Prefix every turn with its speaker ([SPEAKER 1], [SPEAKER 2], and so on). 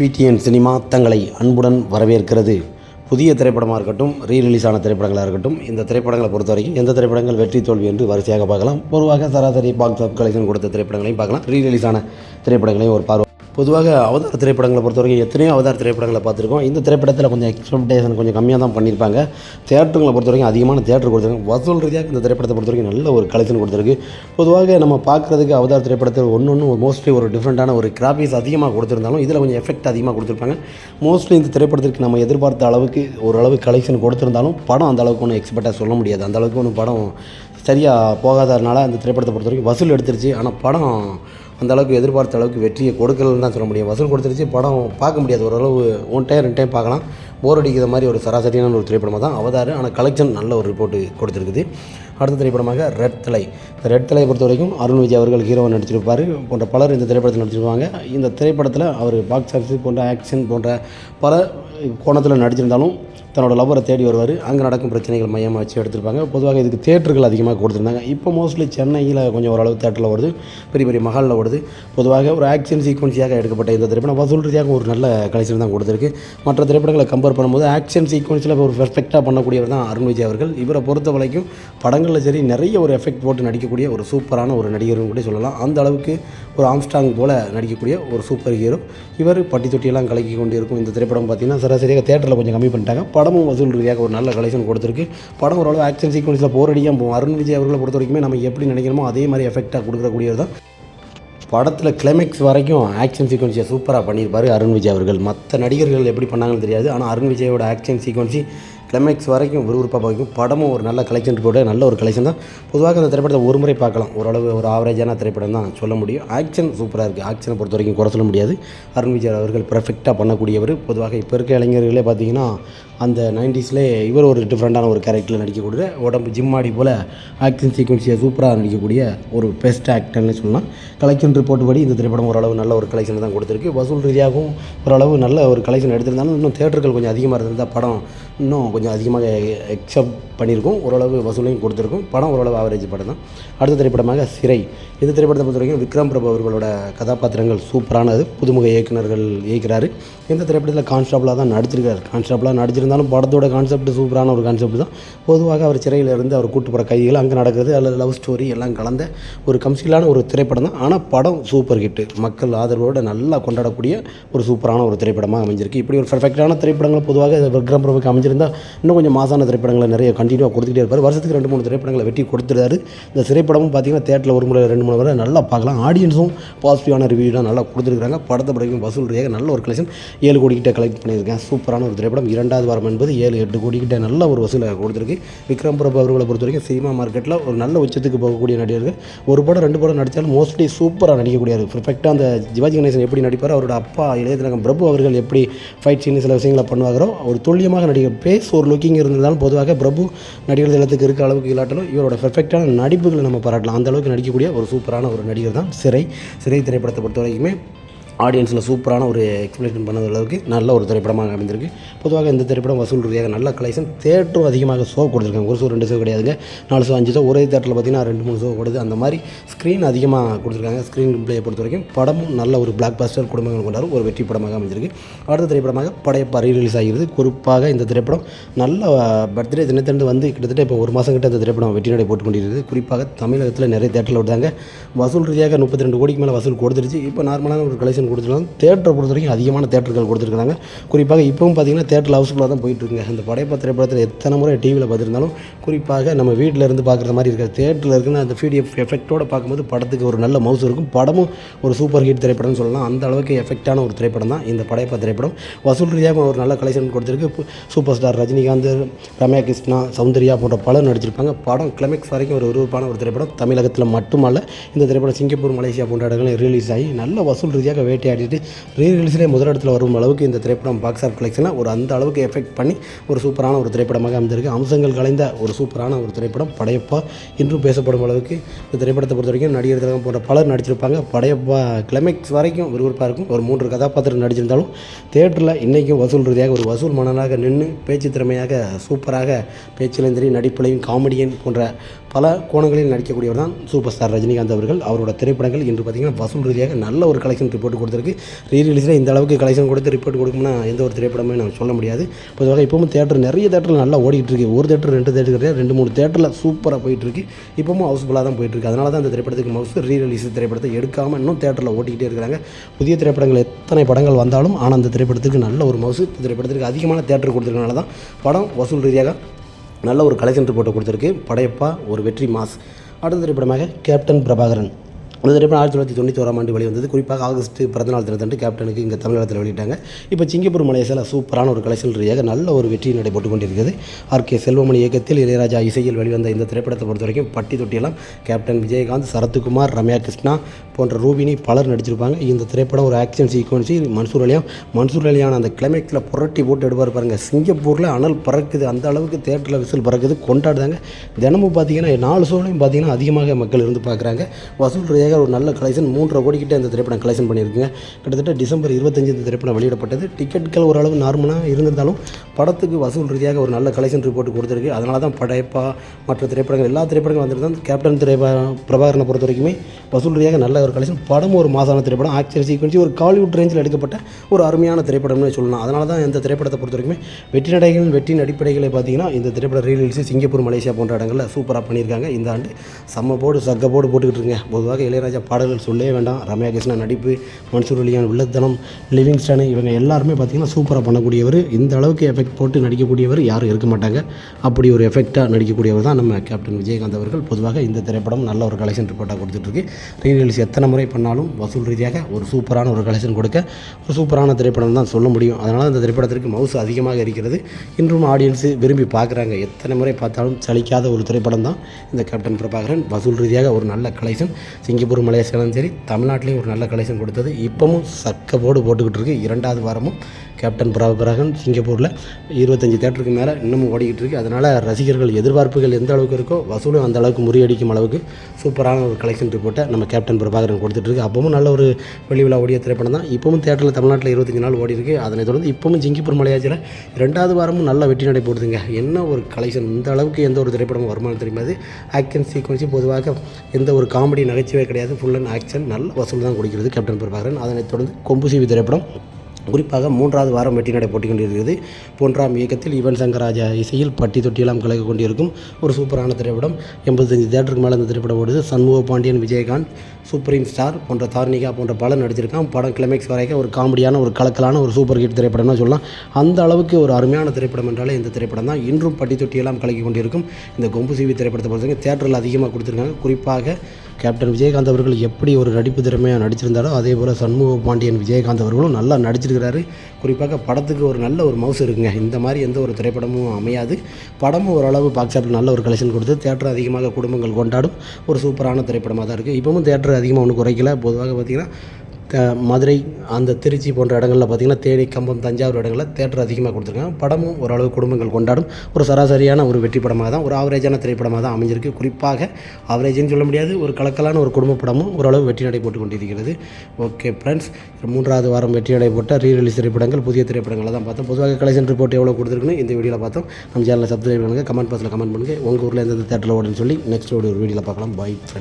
[SPEAKER 1] PTN cinema தங்களை அன்புடன் வரவேற்கிறது. புதிய திரைப்படமாக இருக்கட்டும் ரீ ரிலீஸான ஆன திரைப்படங்களாக இருக்கட்டும் இந்த திரைப்படங்களை பொறுத்த வரைக்கும் எந்த திரைப்படங்கள் வெற்றி தோல்வி என்று வரிசையாக பார்க்கலாம். பொதுவாக சராசரி பாக்ஸ் ஆஃப் கலெக்ஷன் கொடுத்த திரைப்படங்களையும் பார்க்கலாம். ரீ ரிலீஸான திரைப்படங்களையும் ஒரு பார்வை பொதுவாக அவதார திரைப்படங்களை பொறுத்த வரைக்கும் எத்தனையோ அவதார திரைப்படங்களை பார்த்துருக்கோம். இந்த திரைப்படத்தில் கொஞ்சம் எக்ஸ்பெக்டேஷன் கொஞ்சம் கம்மியாக தான் பண்ணியிருப்பாங்க. தேட்டருங்களை பொறுத்த வரைக்கும் அதிகமான தேட்டர் கொடுத்துருக்காங்க. வசூல் ரீதியாக இந்த திரைப்படத்தை பொறுத்த வரைக்கும் நல்ல ஒரு கலெக்ஷன் கொடுத்துருக்கு. பொதுவாக நம்ம பார்க்குறதுக்கு அவதார திரைப்படத்தில் ஒன்று ஒன்று மோஸ்ட்லி ஒரு டிஃப்ரெண்ட்டான ஒரு கிராஃபிக்ஸ் அதிகமாக கொடுத்துருந்தாலும் இதில் கொஞ்சம் எஃபெக்ட் அதிகமாக கொடுத்துருப்பாங்க. மோஸ்ட்லி இந்த திரைப்படத்திற்கு நம்ம எதிர்பார்த்த அளவுக்கு ஓரளவு கலெக்ஷன் கொடுத்துருந்தாலும் படம் அந்த அளவுக்கு ஒன்றும் எக்ஸ்பெக்டாக சொல்ல முடியாது. அந்த அளவுக்கு ஒன்றும் படம் சரியாக போகாததுனால அந்த திரைப்படத்தை பொறுத்த வரைக்கும் வசூல் எடுத்துருச்சு. ஆனால் படம் அந்த அளவுக்கு எதிர்பார்த்த அளவுக்கு வெற்றியை கொடுக்கலன்னு தான் சொல்ல முடியும். வசூல் கொடுத்துருச்சு படம் பார்க்க முடியாது. ஓரளவு ஒன் டைம் ரெண்டு டைம் பார்க்கலாம். போர் அடிக்கிற மாதிரி ஒரு சராசரியான ஒரு திரைப்படமாக தான் அவதார் ஆனால் கலெக்ஷன் நல்ல ஒரு ரிப்போர்ட்டு கொடுத்துருக்குது. அடுத்த திரைப்படமாக ரெட் தலை இந்த ரெட் தலையை பொறுத்த வரைக்கும் அருண் விஜய் அவர்கள் ஹீரோவை நடிச்சிருப்பார். போன்ற பலர் இந்த திரைப்படத்தில் நடிச்சிருப்பாங்க. இந்த திரைப்படத்தில் அவர் பாக்ஸ் ஆஃபீஸ் போன்ற ஆக்ஷன் போன்ற பல கோணத்தில் நடிச்சிருந்தாலும் தன்னோட லவ்வரை தேடி வருவார். அங்கே நடக்கும் பிரச்சனைகள் மையமாக வச்சு எடுத்திருப்பாங்க. பொதுவாக இதுக்கு தேட்டர்கள் அதிகமாக கொடுத்துருந்தாங்க. இப்போ மோஸ்ட்லி சென்னையில் கொஞ்சம் ஓரளவு தேட்டரில் ஓடுது. பெரிய பெரிய மகாலில் ஓடுது. பொதுவாக ஒரு ஆக்ஷன் சீக்வன்ஸியாக எடுக்கப்பட்ட இந்த திரைப்படம் வசூல் ரீதியாக ஒரு நல்ல கலெக்ஷன் தான் கொடுத்துருக்கு. மற்ற திரைப்படங்களை கம்பேர் பண்ணும்போது ஆக்ஷன் சீக்வன்ஸில் ஒரு பெர்ஃபெக்டாக பண்ணக்கூடியவர் தான் அருண் விஜய் அவர்கள். இவரை பொறுத்த வரைக்கும் படங்களில் சரி நிறைய ஒரு எஃபெக்ட் போட்டு நடிக்கக்கூடிய ஒரு சூப்பரான ஒரு நடிகர்னு கூட சொல்லலாம். அந்த அளவுக்கு ஒரு ஆம்ஸ்டாங் போல் நடிக்கக்கூடிய ஒரு சூப்பர் ஹீரோ இவர் பட்டி தொட்டியெல்லாம் கலக்கி கொண்டு இருக்கும். இந்த திரைப்படம் பார்த்தீங்கன்னா சராசரியாக தேட்டரில் கொஞ்சம் கம்மி பண்ணிட்டாங்க. படமும் வசூல் ரீதியாக ஒரு நல்ல கலெக்ஷன் கொடுத்துருக்கு. படம் ஓரளவு ஆக்ஷன் சீக்வன்ஸில் போர் அடிக்காம போகும். அருண் விஜய் அவர்களை பொறுத்த வரைக்குமே நம்ம எப்படி நினைக்கிறோமோ அதே மாதிரி எஃபெக்டாக கொடுக்கக்கூடியது தான். படத்தில் கிளைமேக்ஸ் வரைக்கும் ஆக்ஷன் சீக்வன்ஸை சூப்பராக பண்ணியிருப்பார் அருண் விஜய் அவர்கள். மற்ற நடிகர்கள் எப்படி பண்ணாங்கன்னு தெரியாது. ஆனால் அருண் விஜயோட ஆக்ஷன் சீக்வன்ஸி கிளைமேக்ஸ் வரைக்கும் விறுவிறுப்பாக பார்க்கும் படமும் ஒரு நல்ல கலெக்ஷன் ரிப்போர்ட்டு நல்ல ஒரு கலெக்ஷன் தான். பொதுவாக அந்த திரைப்படத்தை ஒரு முறை பார்க்கலாம். ஓரளவு ஒரு ஆவரேஜான திரைப்படம் தான் சொல்ல முடியும். ஆக்ஷன் சூப்பராக இருக்குது ஆக்ஷனை பொறுத்த வரைக்கும் குறை சொல்ல முடியாது. அருண் விஜய் அவர்கள் பர்ஃபெக்டாக பண்ணக்கூடியவர். பொதுவாக இப்போ இருக்க இளைஞர்களே பார்த்தீங்கன்னா அந்த நைன்டிஸ்லேயே இவர் ஒரு டிஃப்ரெண்ட்டான ஒரு கேரக்டரில் நடிக்கக்கூடிய உடம்பு ஜிம்மாடி போல் ஆக்ஷன் சீக்வன்ஸியை சூப்பராக நடிக்கக்கூடிய ஒரு பெஸ்ட் ஆக்டர்னு சொல்லலாம். கலெக்ஷன் ரிப்போர்ட் படி இந்த திரைப்படம் ஓரளவு நல்ல ஒரு கலெக்ஷன் தான் கொடுத்துருக்கு. வசூல் ரீதியாகவும் ஓரளவு நல்ல ஒரு கலெக்ஷன் எடுத்திருந்தாலும் இன்னும் தேட்டர்கள் கொஞ்சம் அதிகமாக இருந்திருந்தால் படம் இன்னும் கொஞ்சம் அதிகமாக எக்ஸப்ட் பண்ணியிருக்கும். ஓரளவு வசூலையும் கொடுத்துருக்கும். படம் ஓரளவு ஆவரேஜ் படம் தான். அடுத்த திரைப்படமாக சிறை. இந்த திரைப்படத்தை பொறுத்த வரைக்கும் விக்ரம் பிரபு அவர்களோட கதாபாத்திரங்கள் சூப்பரானது. புதுமுக இயக்குனர்கள் இயக்கிறாரு. இந்த திரைப்படத்தில் கான்ஸ்டாபிளாக தான் நடிச்சிருக்காரு. கான்ஸ்டாபிளாக நடிச்சிருந்தாலும் படத்தோட கான்செப்ட் சூப்பரான ஒரு கான்செப்ட் தான். பொதுவாக அவர் சிறையில் இருந்து அவர் கூட்டு போகிற கைகள் அங்கே நடக்கிறது அல்லது லவ் ஸ்டோரி எல்லாம் கலந்த ஒரு கம்சிலான ஒரு திரைப்படம் தான். ஆனால் படம் சூப்பர் ஹிட்டு மக்கள் ஆதரவோடு நல்லா கொண்டாடக்கூடிய ஒரு சூப்பரான ஒரு திரைப்படமாக அமைஞ்சிருக்கு. இப்படி ஒரு பர்ஃபெக்டான திரைப்படங்கள் பொதுவாக விக்ரம் பிரபுக்கு அமைஞ்சிருந்தால் இன்னும் கொஞ்சம் மாசான திரைப்படங்களை நிறைய கண்டினியூவாக கொடுத்துட்டே இருப்பார். வருஷத்துக்கு ரெண்டு மூணு திரைப்படங்களை வெட்டி கொடுத்துருக்காரு இந்த திரைப்படமும் பார்த்தீங்கன்னா தேட்டரில் ஒரு முறை ரெண்டு மூணு முறை நல்லா பார்க்கலாம். ஆடியன்ஸும் பாசிட்டிவான ரிவ்யூ தான் நல்லா கொடுத்துருக்காங்க படத்தை படிக்கும் வசூல் ரீதியாக நல்ல ஒரு கலெக்ஷன் ஏழு கோடிக்கிட்ட கலெக்ட் பண்ணியிருக்கேன் சூப்பரான ஒரு திரைப்படம். இரண்டாவது வாரம் என்பது ஏழு எட்டு கோடிக்கிட்ட நல்ல ஒரு வசூலை கொடுத்துருக்கு. விக்ரம் பிரபு அவர்களை பொறுத்த வரைக்கும் சினிமா மார்க்கெட்டில் ஒரு நல்ல உச்சத்துக்கு போகக்கூடிய நடிகர்கள். ஒரு படம் ரெண்டு படம் நடித்தாலும் மோஸ்ட்லி சூப்பராக நடிக்கக்கூடியார் பர்ஃபெக்டாக அந்த ஜிவாஜி கணேசன் எப்படி நடிப்பார் அவரோட அப்பா இளையதிலகம் பிரபு அவர்கள் எப்படி ஃபைட் சீன் சில விஷயங்களை பண்ணுவாரோ ஒரு துல்லியமாக நடிகர் பேஸ் ஒரு லுக்கிங் இருந்தாலும் பொதுவாக பிரபு நடிகர் தினத்துக்கு இருக்க அளவுக்கு இல்லாட்டாலும் இவரோட பெர்ஃபெக்டான நடிப்புகளை நம்ம பாராட்டலாம். அந்தளவுக்கு நடிக்கக்கூடிய ஒரு சூப்பரான ஒரு நடிகர் தான் சிறை சிறை திரைப்படத்தை பொறுத்த வரைக்குமே ஆடியன்ஸில் சூப்பரான ஒரு எக்ஸ்பிளேஷன் பண்ண அளவுக்கு நல்ல ஒரு திரைப்படமாக அமைந்திருக்கு. பொதுவாக இந்த திரைப்படம் வசூல் ரீதியாக நல்ல கலெக்ஷன் தேட்டரும் அதிகமாக ஷோ கொடுத்துருக்காங்க. ஒரு ஷோ ரெண்டு ஷோ கிடையாதுங்க. நாலு ஷோ அஞ்சு ஷோ ஒரே தேட்டரில் பார்த்தீங்கன்னா ரெண்டு மூணு ஷோ கொடுது அந்த மாதிரி ஸ்க்ரீன் அதிகமாக கொடுத்துருக்காங்க. ஸ்க்ரீன் பிளேயை பொறுத்த வரைக்கும் படமும் நல்ல ஒரு பிளாக் பஸ்டர் குடும்பங்கள் கொண்டாடும் ஒரு வெற்றி படமாக அமைஞ்சிருக்கு அடுத்த திரைப்படமாக படையப்பா ரீ-ரிலீஸ் ஆகிறது. குறிப்பாக இந்த திரைப்படம் நல்ல பர்த்டே தினத்திலிருந்து வந்து கிட்டத்தட்ட இப்போ ஒரு மாதம் கிட்ட இந்த திரைப்படம் வெற்றி நடை போட்டு கொண்டிருக்கிறது குறிப்பாக தமிழகத்தில் நிறைய தேட்டரில் விட்டாங்க வசூல் ரீதியாக முப்பத்தி ரெண்டு கோடிக்கு மேலே வசூல் கொடுத்துருச்சு. இப்போ நார்மலான ஒரு கலெக்ஷன் கொடுத்துருக்காங்க. தேட்டரை பொறுத்த வரைக்கும் அதிகமான தேட்டர்கள் கொடுத்துருக்காங்க. குறிப்பாக இப்போவும் பார்த்தீங்கன்னா தேட்டரில் ஹவுஸ்ஃபுல்லாக தான் போயிட்டுருக்குங்க. இந்த படைப்பா திரைப்படத்தில் எத்தனை முறை டிவியில் பார்த்துருந்தாலும் குறிப்பாக நம்ம வீட்டில் இருந்து பார்க்குற மாதிரி இருக்கிற தேட்டரில் இருக்குன்னு அந்த பிடிஎஃப் எஃபெக்ட்டோடு பார்க்கும்போது படத்துக்கு ஒரு நல்ல மவுஸ் இருக்கும். படமும் ஒரு சூப்பர் ஹிட் திரைப்படம்னு சொல்லலாம். அந்த அளவுக்கு எஃபெக்டான ஒரு திரைப்படம் தான் இந்த படைப்பா திரைப்படம் வசூல் ரீதியாக ஒரு நல்ல கலெக்ஷன் கொடுத்துருக்கு. சூப்பர் ஸ்டார் ரஜினிகாந்த் ரம்யா கிருஷ்ணா சௌந்தர்யா போன்ற பலர் நடிச்சிருப்பாங்க. படம் கிளைமேக்ஸ் வரைக்கும் ஒரு விறுவிறுப்பான ஒரு திரைப்படம். தமிழகத்தில் மட்டுமல்ல இந்த திரைப்படம் சிங்கப்பூர் மலேசியா போன்ற இடங்களில் ரிலீஸ் ஆகி நல்ல வசூல் ரீதியாக வேட்டையாடிட்டு ரீ ரிலீஸ்லேயே முதலிடத்தில் வரும் அளவுக்கு இந்த திரைப்படம் பாக்ஸ் ஆஃப் கலெக்ஷனை ஒரு அந்த அளவுக்கு எஃபெக்ட் பண்ணி ஒரு சூப்பரான ஒரு திரைப்படமாக அமைந்திருக்கு. அம்சங்கள் கலைந்த ஒரு சூப்பரான ஒரு திரைப்படம் படையப்பா. இன்றும் பேசப்படும் அளவுக்கு இந்த திரைப்படத்தை பொறுத்த வரைக்கும் நடிகர் திலகம் போன்ற பலர் நடிச்சிருப்பாங்க. படையப்பா கிளைமேக்ஸ் வரைக்கும் விறுவிறுப்பாக இருக்கும். ஒரு மூன்று கதாபாத்திரம் நடிச்சிருந்தாலும் தேட்டரில் இன்றைக்கும் வசூல் ரீதியாக ஒரு வசூல் மன்னனாக நின்று பேச்சு திறமையாக சூப்பராக பேச்சிலும் சரி நடிப்பிலையும் காமெடியன் போன்ற பல கோணங்களில் நடிக்கக்கூடியவர் தான் சூப்பர் ஸ்டார் ரஜினிகாந்த் அவர்கள். அவரோட திரைப்படங்கள் இன்று பார்த்திங்கன்னா வசூல் ரீதியாக நல்ல ஒரு கலெக்ஷன் ரிப்போர்ட் கொடுத்துருக்கு. ரீ ரிலீஸில் இந்த அளவுக்கு கலெக்ஷன் கொடுத்து ரிப்போர்ட் கொடுக்கும்னா எந்த ஒரு திரைப்படமே நம்ம சொல்ல முடியாது. பொதுவாக இப்போவும் தேட்டர் நிறைய தேட்டரில் நல்லா ஓடிட்டு இருக்கு ஒரு தேட்டர் ரெண்டு தேட்டர் கிடையாது. ரெண்டு மூணு தேட்டரில் சூப்பராக போயிட்டு இருக்கு இப்போவும் ஹவுஸ்ஃபுல்லாக தான் போயிட்டுருக்கு. அதனால தான் இந்த திரைப்படத்துக்கு மவுஸ் ரீ ரிலீஸ் திரைப்படத்தை எடுக்காமல் இன்னும் தேட்டரில் ஓட்டிக்கிட்டே இருக்கிறாங்க. புதிய திரைப்படங்கள் எத்தனை படங்கள் வந்தாலும் ஆனால் அந்த திரைப்படத்துக்கு நல்ல ஒரு மவுசு திரைப்படத்திற்கு திரைப்படத்துக்கு அதிகமான தேட்டர் கொடுத்துருக்கனால தான் படம் வசூல் ரீதியாக நல்ல ஒரு கலெக்ஷன் ரிப்போர்ட்டை கொடுத்துருக்கு. படையப்பா ஒரு வெற்றி மாஸ். அடுத்த திரைப்படமாக கேப்டன் பிரபாகரன். அந்த திரைப்படம் ஆயிரத்தி தொள்ளாயிரத்தி தொண்ணூற்றி ஓராம் ஆண்டு வெளிவந்தது. குறிப்பாக ஆகஸ்ட் பிறந்தநாள் தினத்தன்று கேப்டனுக்கு இங்கே தமிழகத்தில் வெளியிட்டாங்க. இப்போ சிங்கப்பூர் மலேசியாவில் சூப்பரான ஒரு கலெக்ஷன் ரீதியாக நல்ல ஒரு வெற்றி நடைபெற்று கொண்டிருக்கிறது ஆர். கே. செல்வமணி இயக்கத்தில் இளையராஜா இசையில் வெளிவந்த இந்த திரைப்படத்தை பொறுத்த வரைக்கும் பட்டி தொட்டியெல்லாம் கேப்டன் விஜயகாந்த் சரத்குமார் ரம்யா கிருஷ்ணா போன்ற ரூபினி பலர் நடிச்சிருப்பாங்க. இந்த திரைப்படம் ஒரு ஆக்ஷன் சீக்வன்ஸி மன்சூர் அலியா மன்சூர் அலியான அந்த கிளைமேக்ஸில் புரட்டி போட்டு எடுப்பார் பாருங்க. சிங்கப்பூரில் அனல் பறக்குது. அந்த அளவுக்கு தேட்டரில் விசில் பறக்குது. கொண்டாடுதாங்க. தினமும் பார்த்தீங்கன்னா நாலு சோழையும் பார்த்தீங்கன்னா அதிகமாக மக்கள் இருந்து பார்க்குறாங்க வசூல் ரீதியாக ஒரு நல்ல கலெக்ஷன் மூன்றரை கோடிக்கிட்ட இந்த திரைப்படம் கலெக்ஷன் பண்ணியிருக்குங்க. கிட்டத்தட்ட டிசம்பர் இருபத்தஞ்சு இந்த திரைப்படம் வெளியிடப்பட்டது. டிக்கெட்கள் ஓரளவு நார்மலாக இருந்திருந்தாலும் படத்துக்கு வசூல் ரீதியாக ஒரு நல்ல கலெக்ஷன் ரிப்போர்ட் கொடுத்துருக்கு. அதனால தான் படையப்பா மற்ற திரைப்படங்கள் எல்லா திரைப்படங்களும் வந்துட்டு தான் கேப்டன் திரை பிரபாகரனை பொறுத்த வரைக்குமே வசூல் ரீதியாக நல்ல ஒரு கலெக்ஷன் படம் ஒரு மாதமான திரைப்படம் ஆக்ஷன் சீக்வன்சி ஒரு காலிவுட் ரேஞ்சில் எடுக்கப்பட்ட ஒரு அருமையான திரைப்படம்னு சொல்லலாம். அதனால தான் இந்த திரைப்படத்தை பொறுத்த வரைக்கும் வெற்றி நடைகள் வெற்றியின் அடிப்படைகளை பார்த்தீங்கன்னா இந்த திரைப்பட ரீலீஸ் சிங்கப்பூர் மலேசியா போன்ற இடங்களில் சூப்பராக பண்ணியிருக்காங்க. இந்த ஆண்டு செம்ம போடு சக்க போட்டுக்கிட்டு இருங்க. பொதுவாக இளையராஜா பாடல்கள் சொல்லவே வேண்டாம். ரம்யா கிருஷ்ணன் நடிப்பு மன்சூர் அலியான் வில்லத்தனம் லிவிங்ஸ்டன் இவங்க எல்லாருமே பார்த்தீங்கன்னா சூப்பராக பண்ணக்கூடியவர். இந்த அளவுக்கு எஃபெக்ட் போட்டு நடிக்கக்கூடியவர் யாரும் இருக்க மாட்டாங்க. அப்படி ஒரு எஃபெக்டாக நடிக்கக்கூடியவர் தான் நம்ம கேப்டன் விஜயகாந்த் அவர்கள். பொதுவாக இந்த திரைப்படம் நல்ல ஒரு கலெக்ஷன் ரிப்போர்ட்டாக கொடுத்துட்ருக்கு ரீரிலீஸ் எத்தனை முறை பண்ணாலும் வசூல் ரீதியாக ஒரு சூப்பரான ஒரு கலெக்ஷன் கொடுக்க ஒரு சூப்பரான திரைப்படம் தான் சொல்ல முடியும். அதனால் அந்த திரைப்படத்திற்கு மவுசு அதிகமாக இருக்கிறது. இன்றும் ஆடியன்ஸு விரும்பி பார்க்குறாங்க. எத்தனை முறை பார்த்தாலும் சலிக்காத ஒரு திரைப்படம் தான் இந்த கேப்டன் பிரபாகரன். வசூல் ரீதியாக ஒரு நல்ல கலெக்ஷன் சிங்கப்பூர் மலேசியாலும் சரி தமிழ்நாட்டிலையும் ஒரு நல்ல கலெக்ஷன் கொடுத்தது. இப்போவும் சக்க போர்டு போட்டுக்கிட்டு இருக்கு. இரண்டாவது வாரமும் கேப்டன் பிரபாகரன் சிங்கப்பூரில் இருபத்தஞ்சி தேட்டருக்கு மேலே இன்னமும் ஓடிக்கிட்டு இருக்கு. அதனால் ரசிகர்கள் எதிர்பார்ப்புகள் எந்த அளவுக்கு இருக்கோ வசூலும் அந்த அளவுக்கு முறியடிக்கும் அளவுக்கு சூப்பரான ஒரு கலெக்ஷன் ரிப்போர்ட்டை நம்ம கேப்டன் பிரபாகரன் கொடுத்துட்ருக்கு அப்பவும் நல்ல ஒரு வெளி விழா ஓடிய திரைப்படம் தான். இப்பவும் தேட்டரில் தமிழ்நாட்டில் இருபத்தஞ்சி நாள் ஓடி இருக்கு. அதனை தொடர்ந்து இப்பவும் சிங்கப்பூர் மலையாச்சியில் ரெண்டாவது வாரமும் நல்ல வெற்றி நடை போடுதுங்க. என்ன ஒரு கலெக்ஷன் இந்த அளவுக்கு எந்த ஒரு திரைப்படமும் வருமானம் தெரியாது ஆக்ஷன் சீக்வன்ஸி பொதுவாக எந்த ஒரு காமெடி நகைச்சுவே கிடையாது. ஃபுல் அண்ட் ஆக்ஷன் நல்ல வசூல் தான் கொடுக்கிறது கேப்டன் பிரபாகரன் அதனைத் தொடர்ந்து கொம்பு சிவி திரைப்படம் குறிப்பாக மூன்றாவது வாரம் வெற்றி நடை கொண்டிருக்கிறது. போன்றாம் இயக்கத்தில் யுவன் சங்கர் ராஜா இசையில் பட்டி தொட்டியெல்லாம் கலக்க கொண்டிருக்கும் ஒரு சூப்பரான திரைப்படம். எண்பத்தஞ்சு தேட்டருக்கு மேலே இந்த திரைப்படம் ஓடுது. சண்முக பாண்டியன் விஜயகாந்த் சூப்பரின் ஸ்டார் போன்ற தார்னிகா போன்ற பலன் நடிச்சிருக்கான் படம் கிளைமேக்ஸ் வரைக்கும் ஒரு காமெடியான ஒரு கலக்கலான ஒரு சூப்பர் ஹிட் திரைப்படம்னு சொல்லலாம். அந்த அளவுக்கு ஒரு அருமையான திரைப்படம் என்றாலே இந்த திரைப்படம் தான். இன்றும் பட்டி தொட்டியெல்லாம் கலக்கி கொண்டிருக்கும். இந்த கொம்பு சிவி திரைப்படத்தை பொறுத்தவரைக்கும் தேட்டரில் அதிகமாக கொடுத்துருக்காங்க. குறிப்பாக கேப்டன் விஜயகாந்த் அவர்கள் எப்படி ஒரு நடிப்பு திறமையாக நடிச்சிருந்தாரோ அதே போல் சண்முக பாண்டியன் விஜயகாந்த் அவர்களும் நல்லா நடிச்சிருக்கிறாரு. குறிப்பாக படத்துக்கு ஒரு நல்ல ஒரு மவுஸ் இருக்குங்க. இந்த மாதிரி எந்த ஒரு திரைப்படமும் அமையாது. படமும் ஓரளவு பாக்ஸ் ஆஃபீஸ் நல்ல ஒரு கலெக்ஷன் கொடுத்து தேட்டர் அதிகமாக குடும்பங்கள் கொண்டாடும் ஒரு சூப்பரான திரைப்படமாக தான் இருக்குது இப்போவும் தேட்டர் அதிகமாக ஒன்றும் குறைக்கல. பொதுவாக பார்த்திங்கன்னா மதுரை அந்த திருச்சி போன்ற இடங்களில் பார்த்திங்கன்னா தேனி கம்பம் தஞ்சாவூர் இடங்களில் தேட்டர் அதிகமாக கொடுத்துருக்காங்க. படமும் ஓரளவு குடும்பங்கள் கொண்டாடும் ஒரு சராசரியான ஒரு வெற்றி படமாக தான் ஒரு ஆவரேஜான திரைப்படமாக தான் அமைஞ்சிருக்கு. குறிப்பாக ஆவரேஜ்னு சொல்ல முடியாது ஒரு கலக்கலான ஒரு குடும்ப படமும் ஓரளவு வெற்றி நடை போட்டு கொண்டிருக்கிறது. ஓகே ஃப்ரெண்ட்ஸ் மூன்றாவது வாரம் வெற்றி நடை போட்ட ரீ ரிலீஸ் திரைப்படங்கள் புதிய திரைப்படங்களை தான் பார்த்தோம். பொதுவாக கலெக்ஷன் ரிப்போர்ட் எவ்வளோ கொடுத்துருக்குன்னு இந்த வீடியோவில் பார்த்தோம். நம்ம சேனலில் சப்ஸ்கிரைப் பண்ணுங்கள் கமெண்ட் பாக்ஸில் கமெண்ட் பண்ணுங்கள் உங்கள் ஊரில் எந்தெந்த தேட்டரில் ஓடுன்னு சொல்லி நெக்ஸ்ட் ஒரு வீடியோவில் பார்க்கலாம். Bye friends